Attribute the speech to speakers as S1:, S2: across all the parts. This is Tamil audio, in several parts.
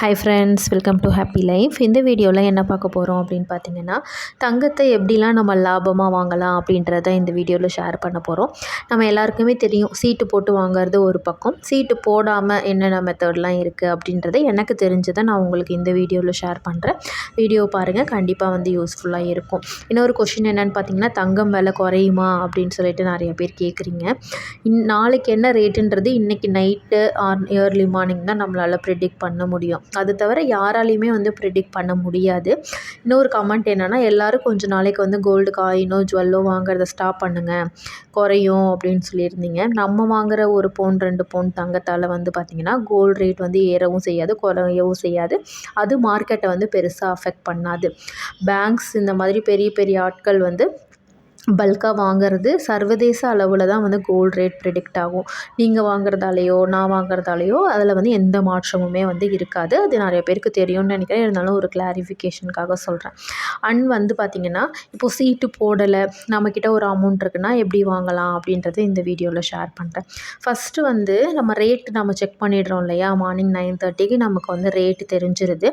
S1: Hi friends welcome to happy life இந்த வீடியோவில் என்ன பார்க்க போகிறோம் அப்படின்னு பார்த்தீங்கன்னா தங்கத்தை எப்படிலாம் நம்ம லாபமாக வாங்கலாம் அப்படின்றத இந்த வீடியோவில் ஷேர் பண்ண போகிறோம் நம்ம எல்லாருக்குமே தெரியும் சீட்டு போட்டு வாங்குறது ஒரு பக்கம். சீட்டு போடாமல் என்னென்ன மெத்தட்லாம் இருக்குது அப்படின்றத எனக்கு தெரிஞ்சதை நான் உங்களுக்கு இந்த வீடியோவில் ஷேர் பண்ணுறேன் வீடியோ பாருங்கள் கண்டிப்பாக வந்து யூஸ்ஃபுல்லாக இருக்கும். இன்னொரு கொஷின் என்னென்னு பார்த்தீங்கன்னா தங்கம் விலை குறையுமா அப்படின்னு சொல்லிட்டு நிறைய பேர் கேட்குறீங்க இன் நாளைக்கு என்ன ரேட்டுன்றது இன்றைக்கி நைட்டு ஆர் ஏர்லி மார்னிங் தான் நம்மளால் ப்ரிடிக்ட் பண்ண முடியும். அது தவிர யாராலையுமே வந்து ப்ரிடிக்ட் பண்ண முடியாது. இன்னொரு கமெண்ட் என்னென்னா எல்லோரும் கொஞ்சம் நாளைக்கு வந்து கோல்டு காயினோ ஜுவல்லோ வாங்குறத ஸ்டாப் பண்ணுங்கள் குறையும் அப்படின்னு சொல்லியிருந்தீங்க. நம்ம வாங்குகிற ஒரு பவுன் ரெண்டு பவுன் தங்கத்தால் வந்து பார்த்திங்கன்னா கோல்டு ரேட் வந்து ஏறவும் செய்யாது குறையவும் செய்யாது. அது மார்க்கெட்டை வந்து பெருசாக அஃபெக்ட் பண்ணாது. பேங்க்ஸ் இந்த மாதிரி பெரிய பெரிய ஆட்கள் வந்து பல்காக வாங்குறது சர்வதேச அளவில் தான் வந்து கோல்டு ரேட் ப்ரிடிக்ட் ஆகும். நீங்கள் வாங்குறதாலேயோ நான் வாங்குறதாலேயோ அதில் வந்து எந்த மாற்றமுமே வந்து இருக்காது. அது நிறைய பேருக்கு தெரியும்னு நினைக்கிறேன். இருந்தாலும் ஒரு கிளாரிஃபிகேஷனுக்காக சொல்கிறேன் அண்ட் வந்து பார்த்திங்கன்னா இப்போது சீட்டு போடலை நம்மக்கிட்ட ஒரு அமௌண்ட் இருக்குன்னா எப்படி வாங்கலாம் அப்படின்றத இந்த வீடியோவில் ஷேர் பண்ணுறேன் ஃபஸ்ட்டு வந்து நம்ம ரேட் நம்ம செக் பண்ணிடுறோம் இல்லையா? மார்னிங் நைன் தேர்ட்டிக்கு நமக்கு வந்து ரேட்டு தெரிஞ்சிருது.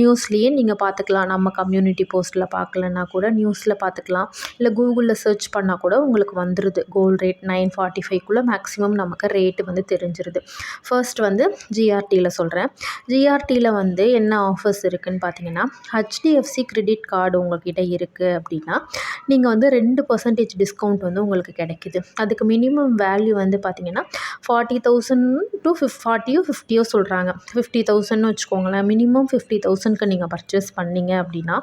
S1: நியூஸ்லேயே நீங்கள் பார்த்துக்கலாம் நம்ம கம்யூனிட்டி போஸ்ட்டில் பார்க்கலன்னா கூட நியூஸில் பார்த்துக்கலாம் இல்லை கூகுள் கூகுளில் சர்ச் பண்ணால் கூட உங்களுக்கு வந்துடுது கோல்டு ரேட் நைன் ஃபார்ட்டி ஃபைவ்க்குள்ளே மேக்ஸிமம் நமக்கு ரேட்டு வந்து தெரிஞ்சிருது. ஃபர்ஸ்ட் வந்து ஜிஆர்டியில் சொல்கிறேன் ஜிஆர்டியில் வந்து என்ன ஆஃபர்ஸ் இருக்குதுன்னு பார்த்தீங்கன்னா ஹெச்டிஎஃப்சி கிரெடிட் கார்டு உங்கள்கிட்ட இருக்குது அப்படின்னா நீங்கள் வந்து ரெண்டு பர்சன்டேஜ் டிஸ்கவுண்ட் வந்து உங்களுக்கு கிடைக்கிது. அதுக்கு மினிமம் வேல்யூ வந்து பார்த்தீங்கன்னா ஃபார்ட்டி தௌசண்ட் டு ஃபிஃப் ஃபார்ட்டியோ ஃபிஃப்டியோ சொல்கிறாங்க ஃபிஃப்டி தௌசண்ட்னு வச்சுக்கோங்களேன். மினிமம் ஃபிஃப்டி தௌசண்ட்க்கு நீங்கள் பர்ச்சேஸ் பண்ணீங்க அப்படின்னா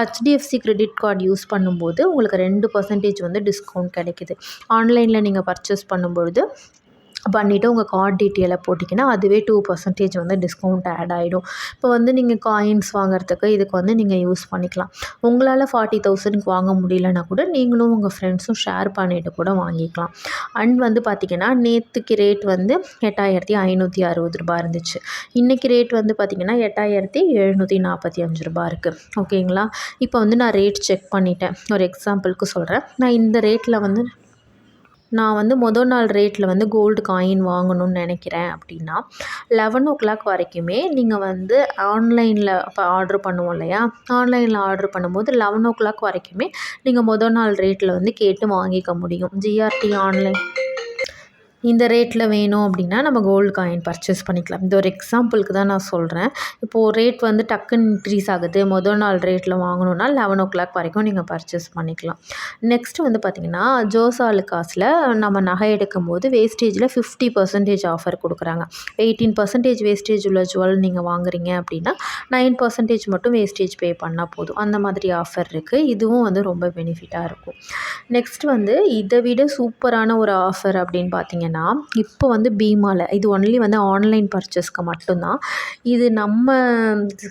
S1: ஹெச்டிஎஃப்சி கிரெடிட் கார்டு யூஸ் பண்ணும்போது உங்களுக்கு ரெண்டு பர்சன்டேஜ் வந்து டிஸ்கவுண்ட் கிடைக்கிது. ஆன்லைனில் நீங்கள் பர்ச்சேஸ் பண்ணும்பொழுது பண்ணிவிட்டு உங்கள் கார்ட் டீட்டெயிலை போட்டிங்கன்னா அதுவே டூ பர்சன்டேஜ் வந்து டிஸ்கவுண்ட் ஆட் ஆகிடும் இப்போ வந்து நீங்கள் காயின்ஸ் வாங்குறதுக்கு இதுக்கு வந்து நீங்கள் யூஸ் பண்ணிக்கலாம். உங்களால் ஃபார்ட்டி தௌசண்ட்க்கு வாங்க முடியலன்னா கூட நீங்களும் உங்கள் ஃப்ரெண்ட்ஸும் ஷேர் பண்ணிவிட்டு கூட வாங்கிக்கலாம். அண்ட் வந்து பார்த்திங்கன்னா நேற்றுக்கு ரேட் வந்து எட்டாயிரத்தி ஐநூற்றி அறுபது ரூபா இருந்துச்சு. இன்றைக்கி ரேட் வந்து பார்த்திங்கன்னா எட்டாயிரத்தி எழுநூற்றி நாற்பத்தி அஞ்சு ரூபா இருக்குது ஓகேங்களா இப்போ வந்து நான் ரேட் செக் பண்ணிட்டேன். ஒரு எக்ஸாம்பிளுக்கு சொல்கிறேன் நான் இந்த ரேட்டில் வந்து நான் வந்து மொதல் நாள் ரேட்டில் வந்து கோல்டு காயின் வாங்கணும்னு நினைக்கிறேன் அப்படின்னா லெவன் ஓ கிளாக் வரைக்குமே நீங்கள் வந்து ஆன்லைனில் இப்போ ஆர்ட்ரு பண்ணுவோம் இல்லையா? ஆன்லைனில் ஆர்ட்ரு பண்ணும்போது லெவன் ஓ கிளாக் வரைக்குமே நீங்கள் மொதல் நாள் ரேட்டில் வந்து கேட்டு வாங்கிக்க முடியும். ஜிஆர்டி ஆன்லைன் இந்த ரேட்டில் வேணும் அப்படின்னா நம்ம கோல்டு காயின் பர்ச்சேஸ் பண்ணிக்கலாம். இந்த ஒரு எக்ஸாம்பிளுக்கு தான் நான் சொல்கிறேன் இப்போது ரேட் வந்து டக்குன்னு இன்க்ரீஸ் ஆகுது. மொதல் நாள் ரேட்டில் வாங்கணுன்னா லெவன் ஓ கிளாக் வரைக்கும் நீங்கள் பர்ச்சேஸ் பண்ணிக்கலாம். நெக்ஸ்ட்டு வந்து பார்த்திங்கன்னா ஜோசாலு காசில் நம்ம நகை எடுக்கும் போது வேஸ்டேஜில் ஃபிஃப்டி பர்சன்டேஜ் ஆஃபர் கொடுக்குறாங்க. எயிட்டீன் பர்சன்டேஜ் வேஸ்டேஜ் உள்ள ஜுவல் நீங்கள் வாங்குறீங்க அப்படின்னா நைன் பர்சன்டேஜ் மட்டும் வேஸ்டேஜ் பே பண்ணால் போதும். அந்த மாதிரி ஆஃபர் இருக்குது இதுவும் வந்து ரொம்ப பெனிஃபிட்டாக இருக்கும். நெக்ஸ்ட் வந்து இதை விட சூப்பரான ஒரு ஆஃபர் அப்படின்னு பார்த்தீங்கன்னா பார்த்தீங்கன்னா இப்போ வந்து பீமாவில் இது ஒன்லி வந்து ஆன்லைன் பர்ச்சேஸ்க்கு மட்டும்தான். இது நம்ம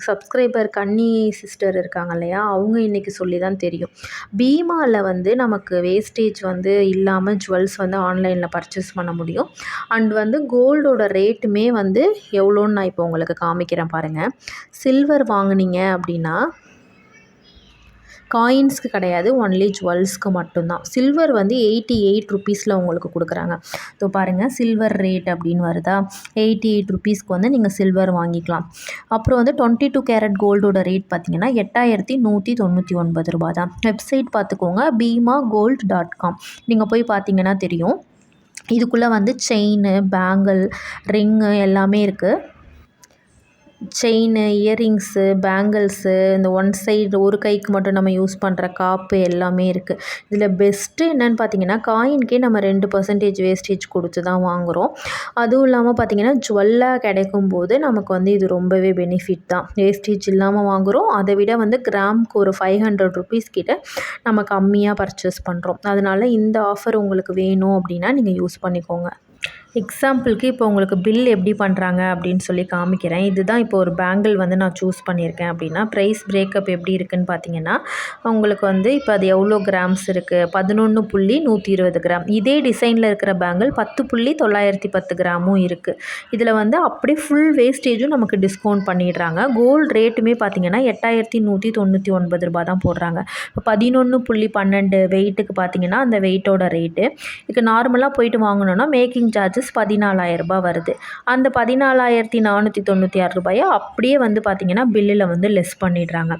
S1: சப்ஸ்கிரைபர் கன்னி சிஸ்டர் இருக்காங்க இல்லையா அவங்க இன்றைக்கி சொல்லி தான் தெரியும். பீமாவில் வந்து நமக்கு வேஸ்டேஜ் வந்து இல்லாமல் ஜுவல்ஸ் வந்து ஆன்லைனில் பர்ச்சேஸ் பண்ண முடியும். அண்ட் வந்து கோல்டோட ரேட்டுமே வந்து எவ்வளோன்னு நான் இப்போ உங்களுக்கு காமிக்கிறேன் பாருங்கள் சில்வர் வாங்கினீங்க அப்படின்னா காயின்ஸ்க்கு கிடையாது ஒன்லி ஜுவல்ஸ்க்கு மட்டும்தான். சில்வர் வந்து எயிட்டி எயிட் ருப்பீஸில் உங்களுக்கு கொடுக்குறாங்க. ஸோ பாருங்கள் சில்வர் ரேட் அப்படின்னு வருதா? எயிட்டி எயிட் ருபீஸ்க்கு வந்து நீங்கள் சில்வர் வாங்கிக்கலாம். அப்புறம் வந்து டுவெண்ட்டி டூ கேரட் கோல்டோட ரேட் பார்த்தீங்கன்னா எட்டாயிரத்தி நூற்றி தொண்ணூற்றி ஒன்பது ரூபா தான் வெப்சைட் பார்த்துக்கோங்க பீமா கோல்ட் டாட் காம் நீங்கள் போய் பார்த்தீங்கன்னா தெரியும். இதுக்குள்ளே வந்து செயின் பேங்கிள் ரிங்கு எல்லாமே இருக்குது செயினு இயரிங்ஸு பேங்கிள்ஸு இந்த ஒன் சைடு ஒரு கைக்கு மட்டும் நம்ம யூஸ் பண்ணுற காப்பு எல்லாமே இருக்குது இதில் பெஸ்ட்டு என்னென்னு பார்த்தீங்கன்னா காயின்கே நம்ம ரெண்டு பர்சன்டேஜ் வேஸ்டேஜ் கொடுத்து தான் வாங்குகிறோம் அதுவும் இல்லாமல் பார்த்தீங்கன்னா ஜுவல்லாக கிடைக்கும் போது நமக்கு வந்து இது ரொம்பவே பெனிஃபிட் தான். வேஸ்டேஜ் இல்லாமல் வாங்குகிறோம் அதை விட வந்து கிராம்க்கு ஒரு ஃபைவ் ஹண்ட்ரட் ருபீஸ் கிட்ட நம்ம கம்மியாக பர்ச்சேஸ் பண்ணுறோம் அதனால் இந்த ஆஃபர் உங்களுக்கு வேணும் அப்படின்னா நீங்கள் யூஸ் பண்ணிக்கோங்க. எக்ஸாம்பிளுக்கு இப்போ உங்களுக்கு பில் எப்படி பண்ணுறாங்க அப்படின்னு சொல்லி காமிக்கிறேன். இதுதான் இப்போ ஒரு பேங்கிள் வந்து நான் சூஸ் பண்ணியிருக்கேன் அப்படின்னா ப்ரைஸ் பிரேக்கப் எப்படி இருக்குதுன்னு பார்த்தீங்கன்னா உங்களுக்கு வந்து இப்போ அது எவ்வளோ கிராம்ஸ் இருக்குது பதினொன்று புள்ளி நூற்றி இருபது கிராம் இதே டிசைனில் இருக்கிற பேங்கிள் பத்து புள்ளி தொள்ளாயிரத்தி பத்து கிராமும் இருக்குது இதில் வந்து அப்படியே ஃபுல் வேஸ்டேஜும் நமக்கு டிஸ்கவுண்ட் பண்ணிடுறாங்க. கோல்டு ரேட்டுமே பார்த்தீங்கன்னா எட்டாயிரத்தி நூற்றி தொண்ணூற்றி ஒன்பது ரூபா தான் போடுறாங்க. இப்போ பதினொன்று புள்ளி பன்னெண்டு வெயிட்டுக்கு பார்த்தீங்கன்னா அந்த வெயிட்டோட ரேட்டு இதுக்கு நார்மலாக போயிட்டு வாங்கணுன்னா மேக்கிங் சார்ஜ் சார்ஜஸ் பதினாலாயிரரூபா வருது. அந்த பதினாலாயிரத்தி நானூற்றி தொண்ணூற்றி ஆறு ரூபாயை அப்படியே வந்து பார்த்திங்கன்னா பில்லில் வந்து லெஸ் பண்ணிடுறாங்க.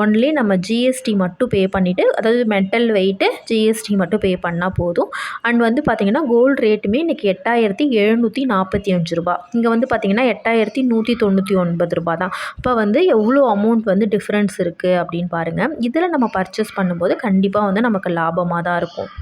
S1: ஒன்லி நம்ம ஜிஎஸ்டி மட்டும் பே பண்ணிவிட்டு அதாவது மெட்டல் வெயிட்டு ஜிஎஸ்டி மட்டும் பே பண்ணால் போதும். அண்ட் வந்து பார்த்திங்கன்னா கோல்டு ரேட்டுமே இன்றைக்கி எட்டாயிரத்தி எழுநூற்றி நாற்பத்தி அஞ்சு ரூபா இங்கே வந்து பார்த்திங்கன்னா எட்டாயிரத்தி நூற்றி தொண்ணூற்றி ஒன்பது ரூபா தான். இப்போ வந்து எவ்வளோ அமௌண்ட் வந்து டிஃப்ரென்ஸ் இருக்குது அப்படின்னு பாருங்கள் இதில் நம்ம பர்ச்சேஸ் பண்ணும்போது கண்டிப்பாக வந்து நமக்கு லாபமாக தான் இருக்கும்.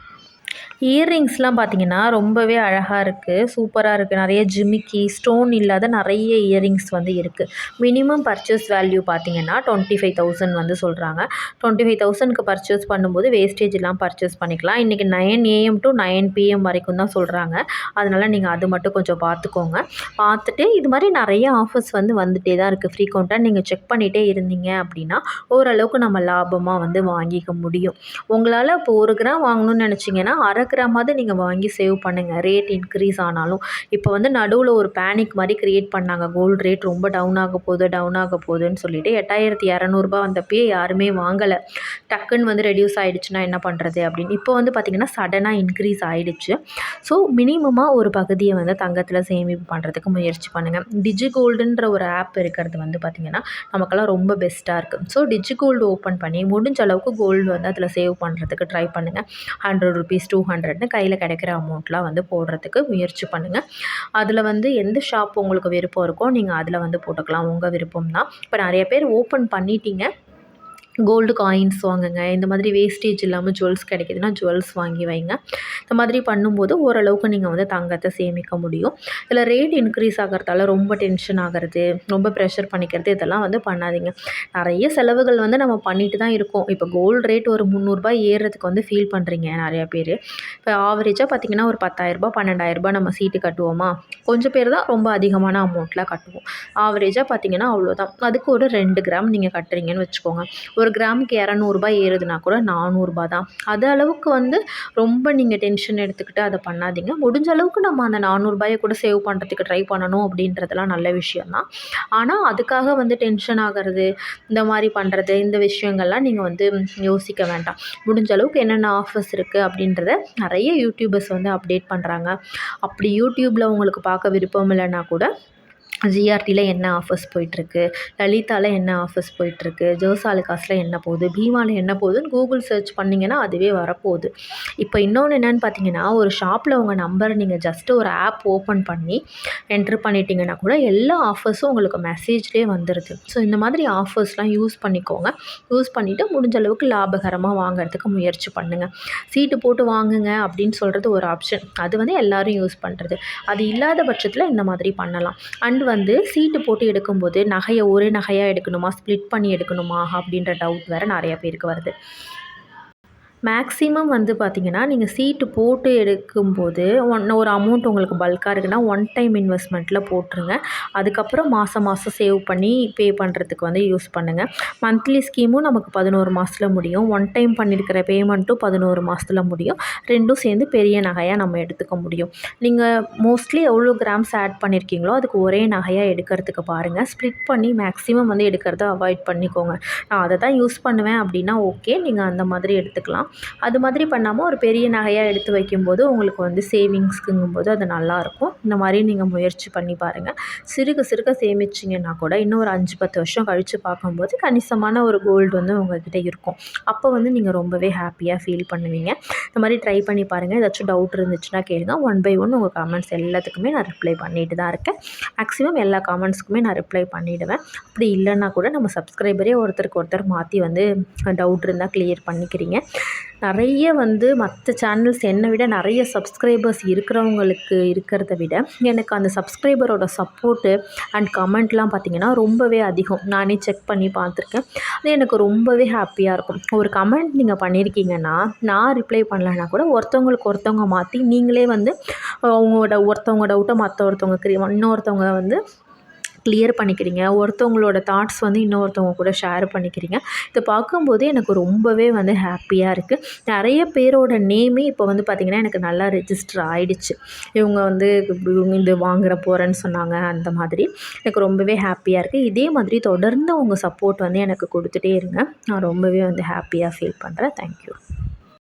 S1: இயர்ரிங்ஸ்லாம் பார்த்திங்கன்னா ரொம்பவே அழகாக இருக்குது சூப்பராக இருக்குது நிறைய ஜிமிக்கி ஸ்டோன் இல்லாத நிறைய இயர்ரிங்ஸ் வந்து இருக்குது மினிமம் பர்ச்சேஸ் வேல்யூ பார்த்திங்கன்னா டுவெண்ட்டி ஃபைவ் தௌசண்ட் வந்து சொல்கிறாங்க டுவெண்ட்டி ஃபைவ் தௌசண்ட்க்கு பர்ச்சேஸ் பண்ணும்போது வேஸ்டேஜ் எல்லாம் பர்ச்சேஸ் பண்ணிக்கலாம். இன்றைக்கி nine AM to nine PM வரைக்கும் தான் சொல்கிறாங்க அதனால் நீங்கள் அது மட்டும் கொஞ்சம் பார்த்துக்கோங்க. பார்த்துட்டு இது மாதிரி நிறைய ஆஃபர்ஸ் வந்து வந்துகிட்டே தான் இருக்குது ஃப்ரீக்வெண்ட்டாக நீங்கள் செக் பண்ணிகிட்டே இருந்தீங்க அப்படின்னா ஓரளவுக்கு நம்ம லாபமாக வந்து வாங்கிக்க முடியும். உங்களால் இப்போ ஒரு கிராம் வாங்கணும்னு நினச்சிங்கன்னா அரை கிராமாவது நீங்கள் வாங்கி சேவ் பண்ணுங்கள் ரேட் இன்க்ரீஸ் ஆனாலும். இப்போ வந்து நடுவில் ஒரு பேனிக் மாதிரி க்ரியேட் பண்ணாங்க. கோல்டு ரேட் ரொம்ப டவுன் ஆக போகுது டவுன் ஆக போகுதுன்னு சொல்லிட்டு எட்டாயிரத்தி இரநூறுபா வந்தப்பயே யாருமே வாங்கலை. டக்குன்னு வந்து ரெடியூஸ் ஆகிடுச்சுன்னா என்ன பண்ணுறது அப்படின்னு. இப்போ வந்து பார்த்திங்கன்னா சடனாக இன்க்ரீஸ் ஆகிடுச்சு ஸோ மினிமமாக ஒரு பகுதியை வந்து தங்கத்தில் சேமிப்பு பண்ணுறதுக்கு முயற்சி பண்ணுங்கள் டிஜி கோல்டுன்ற ஒரு ஆப் இருக்கிறது வந்து பார்த்திங்கன்னா நமக்கெல்லாம் ரொம்ப பெஸ்ட்டாக இருக்குது ஸோ டிஜி கோல்டு ஓப்பன் பண்ணி முடிஞ்ச அளவுக்கு கோல்டு வந்து அதில் சேவ் பண்ணுறதுக்கு ட்ரை பண்ணுங்கள் ஹண்ட்ரட் ருபீஸ் டூ ஹண்ட்ரட்னு கையில் கிடைக்கிற அமௌண்ட்லாம் வந்து போடுறதுக்கு முயற்சி பண்ணுங்கள் அதில் வந்து எந்த ஷாப் உங்களுக்கு விருப்பம் இருக்கோ நீங்கள் அதில் வந்து போட்டுக்கலாம். உங்கள் விருப்பம் தான் இப்போ நிறைய பேர் ஓப்பன் பண்ணிட்டீங்க. கோல்டு காயின்ஸ் வாங்குங்க. இந்த மாதிரி வேஸ்டேஜ் இல்லாமல் ஜுவல்ஸ் கிடைக்கிதுன்னா ஜுவல்ஸ் வாங்கி வைங்க. இந்த மாதிரி பண்ணும்போது ஓரளவுக்கு நீங்கள் வந்து தங்கத்தை சேமிக்க முடியும். இதில் ரேட் இன்க்ரீஸ் ஆகிறதால ரொம்ப டென்ஷன் ஆகிறது ரொம்ப ப்ரெஷர் பண்ணிக்கிறது இதெல்லாம் வந்து பண்ணாதீங்க. நிறைய செலவுகள் வந்து நம்ம பண்ணிட்டு தான் இருக்கோம். இப்போ கோல்டு ரேட் ஒரு முந்நூறுரூபா ஏறுறதுக்கு வந்து ஃபீல் பண்ணுறீங்க நிறையா பேர். இப்போ ஆவரேஜாக பார்த்திங்கன்னா ஒரு பத்தாயிரரூபா பன்னெண்டாயிரரூபா நம்ம சீட்டு கட்டுவோமா? கொஞ்சம் பேர் தான் ரொம்ப அதிகமான அமௌண்ட்லாம் கட்டுவோம். ஆவரேஜாக பார்த்திங்கன்னா அவ்வளோதான் அதுக்கு ஒரு ரெண்டு கிராம் நீங்கள் கட்டுறீங்கன்னு வச்சுக்கோங்க. ஒரு கிராமுக்கு இரநூறுபா ஏறுதுன்னா கூட நானூறுபா தான் அது அளவுக்கு வந்து ரொம்ப நீங்கள் டென்ஷன் எடுத்துக்கிட்டு அதை பண்ணாதீங்க. முடிஞ்ச அளவுக்கு நம்ம அந்த நானூறுபாயை கூட சேவ் பண்ணுறதுக்கு ட்ரை பண்ணணும் அப்படின்றதெல்லாம் நல்ல விஷயம்தான். ஆனால் அதுக்காக வந்து டென்ஷன் ஆகிறது இந்த மாதிரி பண்ணுறது இந்த விஷயங்கள்லாம் நீங்கள் வந்து யோசிக்க வேண்டாம். முடிஞ்ச அளவுக்கு என்னென்ன ஆஃபர்ஸ் இருக்குது அப்படின்றத நிறைய யூடியூபர்ஸ் வந்து அப்டேட் பண்ணுறாங்க அப்படி யூடியூப்பில் உங்களுக்கு பார்க்க விருப்பம் இல்லைன்னா கூட ஜிஆர்டியில் என்ன ஆஃபர்ஸ் போயிட்டுருக்கு? லலிதாவில் என்ன ஆஃபர்ஸ் போயிட்டுருக்கு? ஜோசாலுக்காஸில் என்ன போகுது? பீமாவில் என்ன போகுதுன்னு கூகுள் சர்ச் பண்ணிங்கன்னா அதுவே வரப்போகுது. இப்போ இன்னொன்று என்னென்னு பார்த்தீங்கன்னா ஒரு ஷாப்பில் உங்கள் நம்பர் நீங்கள் ஜஸ்ட்டு ஒரு ஆப் ஓப்பன் பண்ணி என்ட்ரு பண்ணிட்டீங்கன்னா கூட எல்லா ஆஃபர்ஸும் உங்களுக்கு மெசேஜ்லேயே வந்துடுது ஸோ இந்த மாதிரி ஆஃபர்ஸ்லாம் யூஸ் பண்ணிக்கோங்க. யூஸ் பண்ணிவிட்டு முடிஞ்ச அளவுக்கு லாபகரமாக வாங்குறதுக்கு முயற்சி பண்ணுங்கள் சீட்டு போட்டு வாங்குங்க அப்படின்னு சொல்கிறது ஒரு ஆப்ஷன் அது வந்து எல்லோரும் யூஸ் பண்ணுறது அது இல்லாத பட்சத்தில் இந்த மாதிரி பண்ணலாம். அண்ட் வந்து சீட்டு போட்டு எடுக்கும்போது நகையை ஒரே நகையாக எடுக்கணுமா? ஸ்ப்ளிட் பண்ணி எடுக்கணுமா? அப்படின்ற டவுட் வேறு நிறையா பேருக்கு வருது. மேக்ஸிமம் வந்து பார்த்திங்கன்னா நீங்கள் சீட்டு போட்டு எடுக்கும்போது ஒன் ஒரு அமௌண்ட் உங்களுக்கு பல்காக இருக்குன்னா ஒன் டைம் இன்வெஸ்ட்மெண்ட்டில் போட்டுருங்க. அதுக்கப்புறம் மாதம் மாதம் சேவ் பண்ணி பே பண்ணுறதுக்கு வந்து யூஸ் பண்ணுங்கள் மந்த்லி ஸ்கீமும் நமக்கு பதினோரு மாதத்தில் முடியும். ஒன் டைம் பண்ணியிருக்கிற பேமெண்ட்டும் பதினோரு மாதத்தில் முடியும். ரெண்டும் சேர்ந்து பெரிய நகையாக நம்ம எடுத்துக்க முடியும். நீங்கள் மோஸ்ட்லி எவ்வளோ கிராம்ஸ் ஆட் பண்ணியிருக்கீங்களோ அதுக்கு ஒரே நகையாக எடுக்கிறதுக்கு பாருங்கள் ஸ்ப்ளிட் பண்ணி மேக்ஸிமம் வந்து எடுக்கிறத அவாய்ட் பண்ணிக்கோங்க. நான் அதை தான் யூஸ் பண்ணுவேன் அப்படின்னா ஓகே நீங்கள் அந்த மாதிரி எடுத்துக்கலாம். அது மாதிரி பண்ணாமல் ஒரு பெரிய நகையாக எடுத்து வைக்கும்போது உங்களுக்கு வந்து சேவிங்ஸ்க்குங்கும்போது அது நல்லாயிருக்கும் இந்த மாதிரி நீங்கள் முயற்சி பண்ணி பாருங்கள் சிறுக சிறுக சேமிச்சிங்கன்னா கூட இன்னும் ஒரு அஞ்சு பத்து வருஷம் கழித்து பார்க்கும்போது கணிசமான ஒரு கோல்டு வந்து உங்கள்கிட்ட இருக்கும். அப்போ வந்து நீங்கள் ரொம்பவே ஹாப்பியாக ஃபீல் பண்ணுவீங்க. இந்த மாதிரி ட்ரை பண்ணி பாருங்கள் ஏதாச்சும் டவுட் இருந்துச்சுன்னா கேளுங்க. ஒன் பை ஒன் உங்கள் கமெண்ட்ஸ் எல்லாத்துக்குமே நான் ரிப்ளை பண்ணிட்டு தான் இருக்கேன். மேக்ஸிமம் எல்லா கமெண்ட்ஸ்க்குமே நான் ரிப்ளை பண்ணிவிடுவேன் அப்படி இல்லைன்னா கூட நம்ம சப்ஸ்கிரைபரே ஒருத்தருக்கு ஒருத்தர் மாற்றி வந்து டவுட் இருந்தால் கிளியர் பண்ணிக்கிறீங்க. நிறைய வந்து மற்ற சேனல்ஸ் என்னை விட நிறைய சப்ஸ்கிரைபர்ஸ் இருக்கிறவங்களுக்கு இருக்கிறத விட எனக்கு அந்த சப்ஸ்கிரைபரோட சப்போர்ட்டு அண்ட் கமெண்ட்லாம் பார்த்திங்கன்னா ரொம்பவே அதிகம். நானே செக் பண்ணி பார்த்துருக்கேன். அது எனக்கு ரொம்பவே ஹாப்பியாக இருக்கும். ஒரு கமெண்ட் நீங்கள் பண்ணியிருக்கீங்கன்னா நான் ரிப்ளை பண்ணலன்னா கூட ஒருத்தவங்களுக்கு ஒருத்தவங்க மாற்றி நீங்களே வந்து அவங்களோட ஒருத்தவங்க டவுட்டை மற்ற ஒருத்தவங்க கிரி இன்னொருத்தவங்க வந்து கிளியர் பண்ணிக்கிறீங்க. ஒருத்தவங்களோட தாட்ஸ் வந்து இன்னொருத்தவங்க கூட ஷேர் பண்ணிக்கிறீங்க. இதை பார்க்கும்போது எனக்கு ரொம்பவே வந்து ஹாப்பியாக இருக்குது நிறைய பேரோட நேமே இப்போ வந்து பார்த்திங்கன்னா எனக்கு நல்லா ரெஜிஸ்டர் ஆகிடுச்சு இவங்க வந்து இது வாங்குற போகிறேன்னு சொன்னாங்க அந்த மாதிரி. எனக்கு ரொம்பவே ஹாப்பியாக இருக்குது இதே மாதிரி தொடர்ந்து உங்கள் சப்போர்ட் வந்து எனக்கு கொடுத்துட்டே இருங்க. நான் ரொம்பவே வந்து ஹாப்பியாக ஃபீல் பண்ணுறேன் தேங்க்யூ